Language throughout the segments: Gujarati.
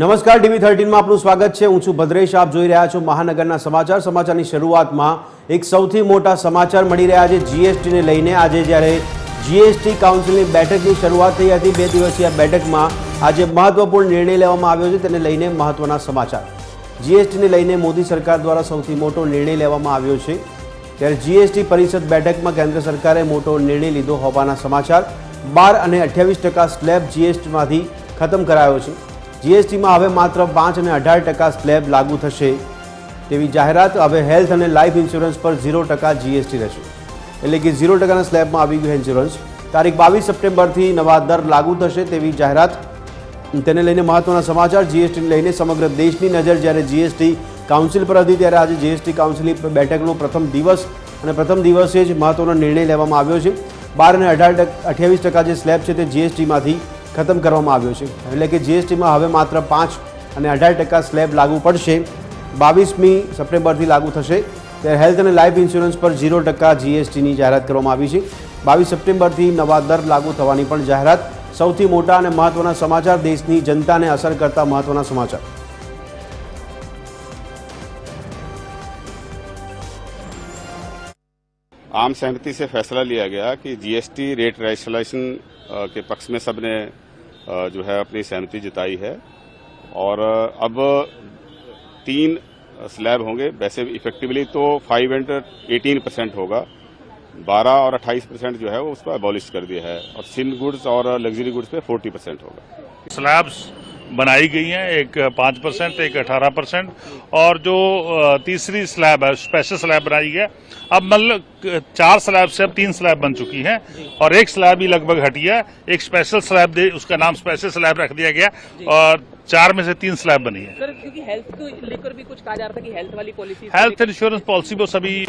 નમસ્કાર, ટીવી થર્ટીનમાં આપનું સ્વાગત છે. હું છું ભદ્રેશ. આપ જોઈ રહ્યા છો મહાનગરના સમાચાર. સમાચારની શરૂઆતમાં એક સૌથી મોટા સમાચાર મળી રહ્યા છે જીએસટીને લઈને. આજે જ્યારે જીએસટી કાઉન્સિલની બેઠકની શરૂઆત થઈ હતી, બે દિવસીય બેઠકમાં આજે મહત્વપૂર્ણ નિર્ણય લેવામાં આવ્યો છે તેને લઈને મહત્વના સમાચાર. જીએસટીને લઈને મોદી સરકાર દ્વારા સૌથી મોટો નિર્ણય લેવામાં આવ્યો છે. ત્યારે જીએસટી પરિષદ બેઠકમાં કેન્દ્ર સરકારે મોટો નિર્ણય લીધો હોવાના સમાચાર. બાર અને અઠ્યાવીસ ટકા સ્લેબ જીએસટીમાંથી ખતમ કરાયો છે. જીએસટીમાં હવે માત્ર પાંચ અને અઢાર ટકા સ્લેબ લાગુ થશે. તેવી જાહેરાત હવે હેલ્થ અને લાઈફ ઇન્સ્યોરન્સ પર ઝીરો ટકા જીએસટી રહેશે. એટલે કે ઝીરો ટકાના સ્લેબમાં આવી ગયું ઇન્સ્યોરન્સ. તારીખ બાવીસ સપ્ટેમ્બરથી નવા દર લાગુ થશે તેવી જાહેરાત. તેને લઈને મહત્વના સમાચાર. જીએસટીને લઈને સમગ્ર દેશની નજર જ્યારે જીએસટી કાઉન્સિલ પર હતી ત્યારે આજે જીએસટી કાઉન્સિલની બેઠકનો પ્રથમ દિવસ અને પ્રથમ દિવસે જ મહત્વનો નિર્ણય લેવામાં આવ્યો છે. બાર અને અઢાર અઠ્યાવીસ ટકા જે સ્લેબ છે તે જીએસટીમાંથી ખતમ કરવામાં આવ્યો છે. એટલે કે જીએસટીમાં હવે માત્ર પાંચ અને અઢાર ટકા સ્લેબ લાગુ પડશે. બાવીસમી સપ્ટેમ્બરથી લાગુ થશે. ત્યારે હેલ્થ અને લાઈફ ઇન્સ્યોરન્સ પર ઝીરો ટકા જીએસટીની જાહેરાત કરવામાં આવી છે. બાવીસ સપ્ટેમ્બરથી નવા દર લાગુ થવાની પણ જાહેરાત. સૌથી મોટા અને મહત્વના સમાચાર દેશની જનતાને અસર કરતા મહત્વના સમાચાર. आम सहमति से फैसला लिया गया कि जीएसटी रेट रैशनलाइजेशन के पक्ष में सबने जो है अपनी सहमति जताई है। और अब तीन स्लैब होंगे। वैसे इफेक्टिवली तो फाइव एंड एटीन परसेंट होगा। बारह और अट्ठाईस परसेंट जो है वो उसको एबॉलिश कर दिया है। और सिन गुड्स और लग्जरी गुड्स पे फोर्टी परसेंट होगा। स्लैब्स बनाई गई हैं एक पाँच परसेंट एक अठारह परसेंट और जो तीसरी स्लैब है स्पेशल स्लैब बनाई है। अब मतलब चार स्लैब से अब तीन स्लैब बन चुकी हैं और एक स्लैब ही लगभग हटी है एक स्पेशल स्लैब दे उसका नाम स्पेशल स्लैब रख दिया गया और चार में से तीन स्लैब बनी है। सर क्योंकि हेल्थ को लेकर भी कुछ कहा जा रहा था कि हेल्थ वाली पॉलिसी हेल्थ इंश्योरेंस पॉलिसी वो सभी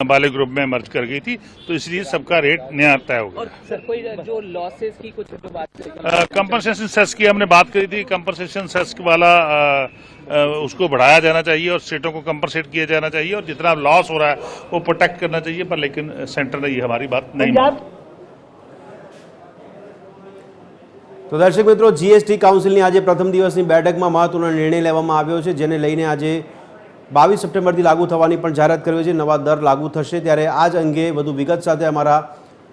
वाले ग्रुप में मर्ज कर गई थी तो इसलिए सबका रेट नया तय होगा और सर कोई जो लॉसेस की कुछ जो बात करें कंपनसेशन सेस की हमने बात करी थी कंपनसेशन सेस वाला अ, अ, उसको बढ़ाया जाना चाहिए और स्टेटों को कंपनसेट किया जाना चाहिए और जितना लॉस हो रहा है वो प्रोटेक्ट करना चाहिए पर लेकिन सेंटर ने ये हमारी बात नहीं मानी તો દર્શક મિત્રો જીએસટી કાઉન્સિલની આજે પ્રથમ દિવસની બેઠકમાં મહત્વનો નિર્ણય લેવામાં આવ્યો છે જેને લઈને આજે બાવીસ સપ્ટેમ્બરથી લાગુ થવાની પણ જાહેરાત કરવી છે. નવા દર લાગુ થશે ત્યારે આ જ અંગે વધુ વિગત સાથે અમારા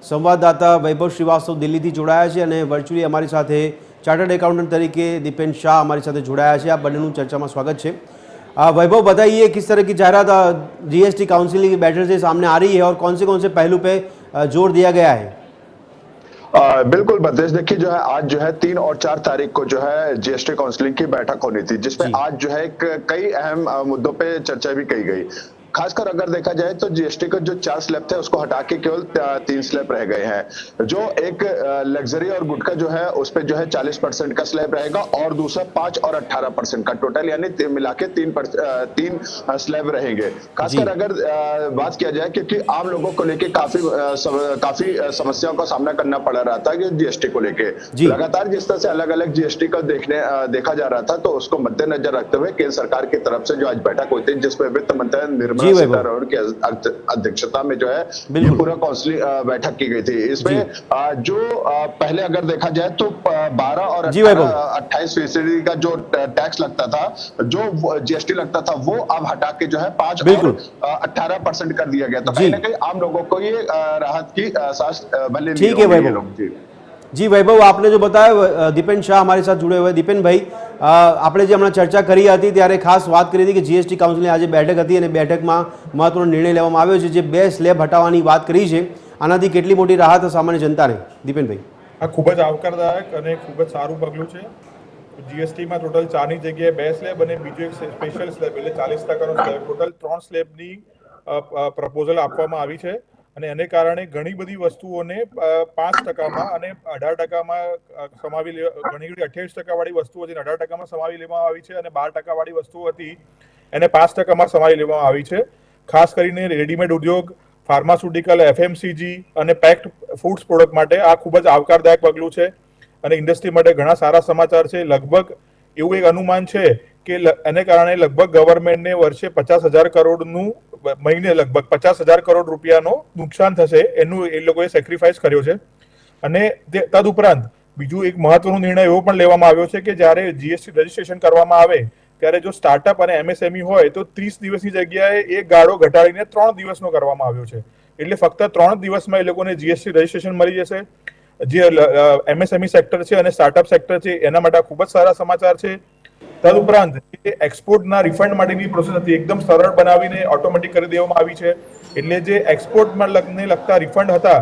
સંવાદદાતા વૈભવ શ્રીવાસ્તવ દિલ્હીથી જોડાયા છે અને વર્ચ્યુઅલી અમારી સાથે ચાર્ટર્ડ એકાઉન્ટન્ટ તરીકે દીપેન શાહ અમારી સાથે જોડાયા છે. આ બંનેનું ચર્ચામાં સ્વાગત છે. वैभव बताइए किस तरह की जायरात जीएसटी काउंसिल की बैठक से सामने आ रही है और कौन से कौन से पहलू पे जोर दिया गया आ, बिल्कुल भद्रेश देखिए जो है आज जो है तीन और चार तारीख को जो है जीएसटी काउंसलिंग की बैठक होनी थी जिसमें जी। आज जो है क- कई अहम आ, मुद्दों पे चर्चा भी की गई खासकर अगर देखा जाए तो जीएसटी का जो चार स्लैब थे उसको हटा के केवल तीन स्लैब रह गए हैं। जो एक लग्जरी और गुटका जो है उस पे जो है चालीस परसेंट का स्लैब रहेगा और दूसरा पाँच और अट्ठारह परसेंट का टोटल यानी मिला के तीन पर- तीन स्लैब रहेंगे। खासकर अगर बात किया जाए क्योंकि आम लोगों को लेके काफ़ी सम- काफ़ी समस्याओं का सामना करना पड़ रहा था कि जीएसटी को लेके। लगातार जिस तरह से अलग अलग जीएसटी का देखने देखा जा रहा था तो उसको मद्देनजर रखते हुए केंद्र सरकार की तरफ़ से जो आज बैठक हुई थी जिसमें वित्त मंत्री निर्मला की अध्यक्षता में जो है ये पूरा काउंसिलिंग बैठक की गई थी। इसमें जो। पहले अगर देखा जाए तो बारह और अट्ठाईस फ़ीसदी का जो टैक्स लगता था जो जीएसटी लगता था वो अब हटा के जो है पाँच। अट्ठारह परसेंट कर दिया गया तो जी। कहीं ना कहीं आम लोगों को ये राहत की सांस भले ठीक है, लोग। જી, વૈભવ, આપને જો બતાવ્યો દીપેન શાહ અમારી સાથે જોડે હોય. દીપેન ભાઈ આપણે જે હમણાં ચર્ચા કરી હતી ત્યારે ખાસ વાત કરી હતી કે જીએસટી કાઉન્સિલની આજે બેઠક હતી અને બેઠકમાં મહત્વનો નિર્ણય લેવામાં આવ્યો છે, જે બે સ્લેબ હટાવવાની વાત કરી છે. આનાથી કેટલી મોટી રાહત સામાન્ય જનતાને? દીપેનભાઈ. આ ખૂબ જ આવકારદાયક અને ખૂબ જ સારું પગલું છે. જીએસટીમાં ટોટલ ચારની જગ્યાએ બે સ્લેબ અને બીજો એક સ્પેશિયલ સ્લેબ એટલે ચાલીસ ટકાનો સ્લેબ. ટોટલ ત્રણ સ્લેબની પ્રપોઝલ આપવામાં આવી છે. અને એને કારણે ઘણી બધી વસ્તુઓને પાંચ ટકામાં અને અઢાર ટકામાં સમાવી લેવા ઘણી બધી અઠ્યાવીસ ટકાવાળી વસ્તુઓ હતી અઢાર ટકામાં સમાવી લેવામાં આવી છે અને બાર ટકાવાળી વસ્તુઓ હતી, એને પાંચ ટકામાં સમાવી લેવામાં આવી છે. ખાસ કરીને રેડીમેડ ઉદ્યોગ, ફાર્માસ્યુટિકલ, એફએમસીજી અને પેક્ડ ફૂડ્સ પ્રોડક્ટ માટે આ ખૂબ જ આવકારદાયક પગલું છે. અને ઇન્ડસ્ટ્રી માટે ઘણા સારા સમાચાર છે. લગભગ એવું એક અનુમાન છે કે એને કારણે લગભગ ગવર્મેન્ટને વર્ષે પચાસ હજાર કરોડનું મહિને લગભગ પચાસ હજાર કરોડ રૂપિયાનો નુકસાન થશે એનું એ લોકોએ સેક્રિફાઈસ કર્યો છે. અને તે તદુપરાંત બીજું એક મહત્વનો નિર્ણય એવો પણ લેવામાં આવ્યો છે કે જ્યારે જીએસટી રજીસ્ટ્રેશન કરવામાં આવે, ત્યારે જો સ્ટાર્ટઅપ અને એમએસએમઈ હોય, તો ત્રીસ દિવસની જગ્યાએ એ ગાળો ઘટાડીને ત્રણ દિવસનો કરવામાં આવ્યો છે. એટલે ફક્ત ત્રણ દિવસમાં એ લોકોને જીએસટી રજીસ્ટ્રેશન મળી જશે. જે એમએસએમઈ સેક્ટર છે અને સ્ટાર્ટઅપ સેક્ટર છે, એના માટે ખૂબ જ સારા સમાચાર છે. તદુપરાંત એક્સપોર્ટના રિફંડ માટેની પ્રોસેસ હતી. એકદમ સરળ બનાવીને ઓટોમેટિક કરી દેવામાં આવી છે. એટલે જે એક્સપોર્ટમાં લગને લગતા રિફંડ હતા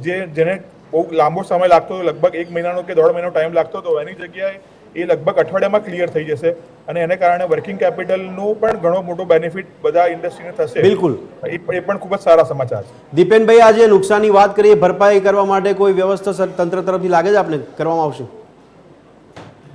જે જેને બહુ લાંબો સમય લાગતો હતો લગભગ એક મહિનાનો કે દોઢ મહિનો ટાઈમ લાગતો હતો એની જગ્યાએ એ લગભગ અઠવાડિયામાં ક્લિયર થઈ જશે. અને એને કારણે વર્કિંગ કેપિટલનો પણ ઘણો મોટો બેનિફિટ બધા ઇન્ડસ્ટ્રીને થશે. બિલકુલ. એ પણ ખૂબ જ સારા સમાચાર છે. દીપેનભાઈ આજે નુકસાનની વાત કરીએ ભરપાઈ કરવા માટે કોઈ વ્યવસ્થા તંત્ર તરફથી લાગે છે આપને? કરવામાં આવશે.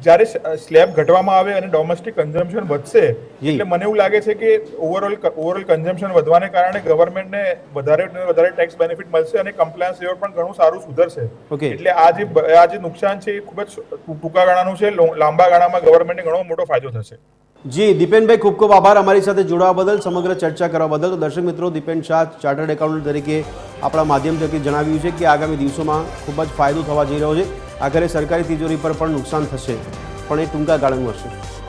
જ્યારે સ્લેબ ઘટવામાં આવે અને ડોમેસ્ટિક કન્ઝમ્પશન વધશે એટલે મને એવું લાગે છે કે ઓવરઓલ ઓવરઓલ કન્ઝમ્પશન વધવાને કારણે ગવર્મેન્ટને વધારે વધારે ટેક્સ બેનિફિટ મળશે અને કમ્પ્લાયન્સ લેવલ પણ ઘણું સારું સુધરશે. એટલે આ જે આ જે નુકસાન છે એ ખૂબ જ ટૂંકા ગાળાનું છે લાંબા ગાળામાં ગવર્મેન્ટને ઘણો મોટો ફાયદો થશે. જી દીપેનભાઈ ખૂબ ખૂબ આભાર અમારી સાથે જોડાવા બદલ સમગ્ર ચર્ચા કરવા બદલ. તો દર્શક મિત્રો દીપેન શાહ ચાર્ટર્ડ એકાઉન્ટ તરીકે આપણા માધ્યમ થકી જણાવ્યું છે કે આગામી દિવસોમાં ખૂબ જ ફાયદો થવા જઈ રહ્યો છે. આખરે સરકારી તિજોરી પર પણ નુકસાન થશે પણ એ ટૂંકા ગાળાનું હશે.